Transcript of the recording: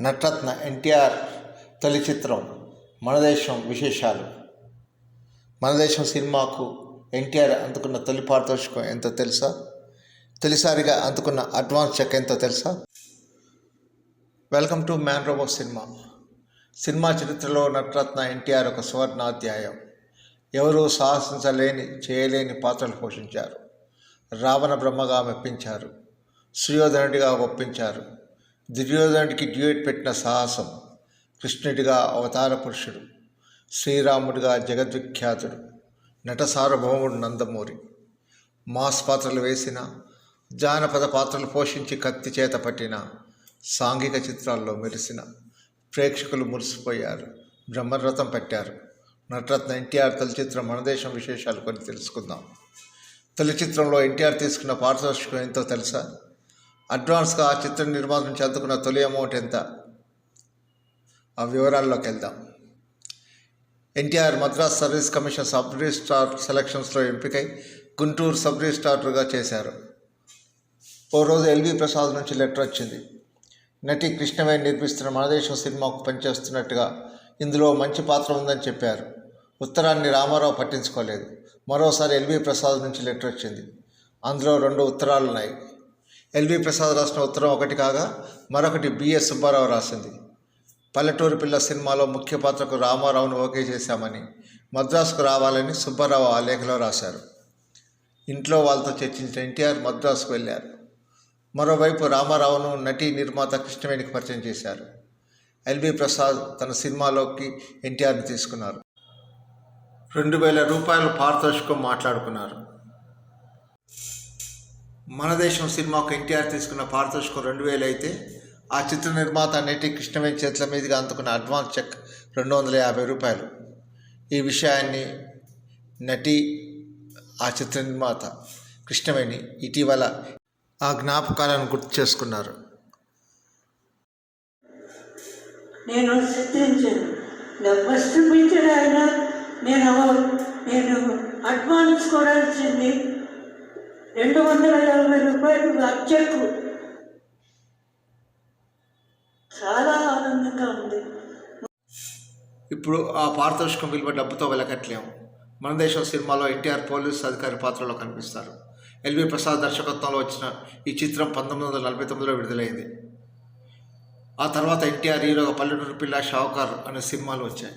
నటరత్న ఎన్టీఆర్ తొలి చిత్రం మనదేశం విశేషాలు. మనదేశం సినిమాకు ఎన్టీఆర్ అందుకున్న తొలి పారితోషికం ఎంతో తెలుసా? తొలిసారిగా అందుకున్న అడ్వాన్స్ చెక్ ఎంతో తెలుసా? Welcome to man robo cinema. Cinema చరిత్రలో నటరత్న ఎన్టీఆర్ ఒక సువర్ణాధ్యాయం. ఎవరూ సాహసించలేని చేయలేని పాత్రలు పోషించారు. రావణ బ్రహ్మగా మెప్పించారు. సుయోధనుడిగా ఒప్పించారు. దుర్యోధనుడికి డ్యూయట్ పెట్టిన సాహసం కృష్ణుడిగా అవతార పురుషుడు శ్రీరాముడిగా జగద్విఖ్యాతుడు నట సార్వభౌముడు నందమూరి. మాస్ పాత్రలు వేసిన జానపద పాత్రలు పోషించి కత్తి చేత పట్టిన సాంఘిక చిత్రాల్లో మెరిసిన ప్రేక్షకులు మురిసిపోయారు బ్రహ్మరథం పెట్టారు. నటరత్న ఎన్టీఆర్ తొలి చిత్రం మన దేశం విశేషాలు కొన్ని తెలుసుకుందాం. తొలి చిత్రంలో ఎన్టీఆర్ తీసుకున్న పారితోషికం ఎంతో తెలుసా? అడ్వాన్స్గా ఆ చిత్ర నిర్మాణం నుంచి అందుకున్న తొలి అమౌంట్ ఎంత? ఆ వివరాల్లోకి వెళ్దాం. NTR Madras service commission sub registrar సెలక్షన్స్లో ఎంపికై గుంటూరు సబ్ రిజిస్ట్రార్గా చేశారు. ఓ రోజు ఎల్వి ప్రసాద్ నుంచి లెటర్ వచ్చింది. నటి కృష్ణవేణి నిర్మిస్తున్న మనదేశం సినిమాకు పనిచేస్తున్నట్టుగా ఇందులో మంచి పాత్ర ఉందని చెప్పారు. ఉత్తరాన్ని రామారావు పట్టించుకోలేదు. మరోసారి ఎల్వి ప్రసాద్ నుంచి లెటర్ వచ్చింది. అందులో రెండు ఉత్తరాలు ఉన్నాయి ఎల్వి ప్రసాద్ రాసిన ఉత్తరం ఒకటి కాగా మరొకటి బిఎస్ సుబ్బారావు రాసింది. పల్లెటూరు పిల్ల సినిమాలో ముఖ్య పాత్రకు రామారావును ఓకే చేశామని మద్రాసుకు రావాలని సుబ్బారావు ఆ లేఖలో రాశారు. ఇంట్లో వాళ్ళతో చర్చించిన ఎన్టీఆర్ మద్రాసుకు వెళ్ళారు. మరోవైపు రామారావును నటి నిర్మాత కృష్ణవేణికి పరిచయం చేశారు. ఎల్వి ప్రసాద్ తన సినిమాలోకి ఎన్టీఆర్ని తీసుకున్నారు. రెండు వేల రూపాయల పారితోషికం మాట్లాడుకున్నారు. మన దేశం సినిమాకు ఎన్టీఆర్ తీసుకున్న పారితోషికం రెండు వేలు అయితే ఆ చిత్ర నిర్మాత నటి కృష్ణవేణి చేతుల మీదుగా అందుకున్న అడ్వాన్స్ చెక్ రెండు వందల యాభై రూపాయలు. ఈ విషయాన్ని నటి ఆ చిత్ర నిర్మాత కృష్ణవేణి ఇటీవల ఆ జ్ఞాపకాలను గుర్తు చేసుకున్నారు. నేను ఫస్ట్ పిక్చర్ అయినా నేను నేను అడ్వాన్స్ కూడా ఇచ్చింది. రెండు వందల యాభై రూపాయలు అచ్చకు చాలా ఆనందంగా ఉంది. ఇప్పుడు ఆ పారితోషికం విలువ డబ్బుతో వెలకట్లేము మన దేశం సినిమాలో ఎన్టీఆర్ పోలీస్ అధికారి పాత్రలో కనిపిస్తారు. ఎల్వి ప్రసాద్ దర్శకత్వంలో వచ్చిన ఈ చిత్రం పంతొమ్మిది వందల నలభై తొమ్మిదిలో విడుదలైంది. ఆ తర్వాత ఎన్టీఆర్ హీరోగా పల్లెటూరు పిల్ల షావుకార్ అనే సినిమాలు వచ్చాయి.